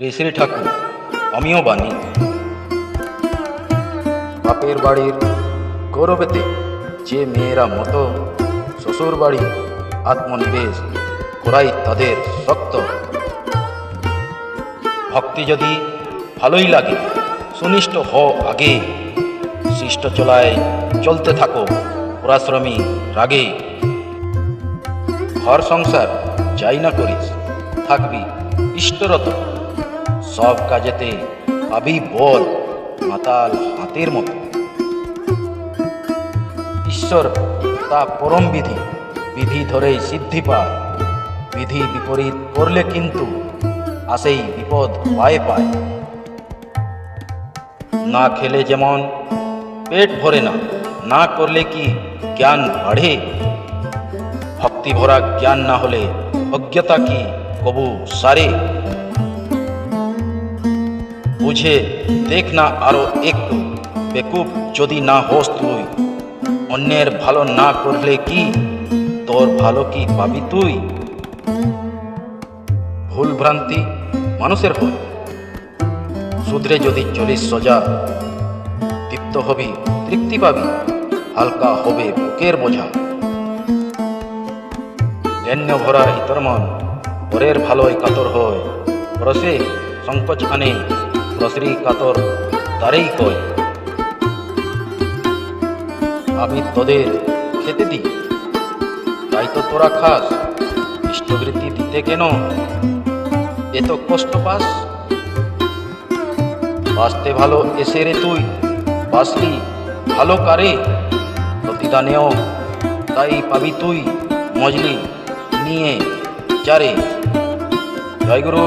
শ্রী ঠাকুর অমিয় বাণী বাপের বাড়ির গৌরবেতে যে মেয়েরা মতো শ্বশুর বাড়ি আত্মনিবেশ করাই তাদের শক্ত। ভক্তি যদি ভালোই লাগে, সুনিষ্ট হ আগে। শিষ্ট চলায় চলতে থাকো, পরাশ্রমী রাগে। ঘর সংসার যাই না করিস, থাকবি ইষ্টরত। সব কাজেতে পাবি বল মাতাল হাতের মতো। ঈশ্বর তা পরম বিধি বিধি ধরেই সিদ্ধি পায়। বিধি বিপরীত করলে কিন্তু আসেই বিপদ পায়ে পায়। না খেলে যেমন পেট ভরে না না করলে কি জ্ঞান বাড়ে? ভক্তি ভরা জ্ঞান না হলে অজ্ঞতা কি কবু সারে? বুঝে দেখ না আরও একটু। বেকুব যদি না হোস তুই, অন্যের ভালো না করলে কি? তোর ভালো কি পাবি তুই? ভুল ভ্রান্তি মানুষের হয়। শুধরে যদি চলিস সোজা দীপ্ত হবি, তৃপ্তি পাবি, হালকা হবে বুকের বোঝা। জ্ঞান্য ভরা ইতর মন, পরের ভালোই কাতর হয়। রসে সংকোচ আনে রসরি কাতর তারেই কয়। আমি তোদের খেতে দিই। তাই তো তোরা খাস। ইষ্টবৃত্তি দিতে কেন? এত কষ্ট পাস। বাঁচতে ভালো এসে রে তুই। বাসলি ভালো কারে? প্রতিদানেও তাই পাবি তুই। মজলি নিয়ে চারে জয় গুরু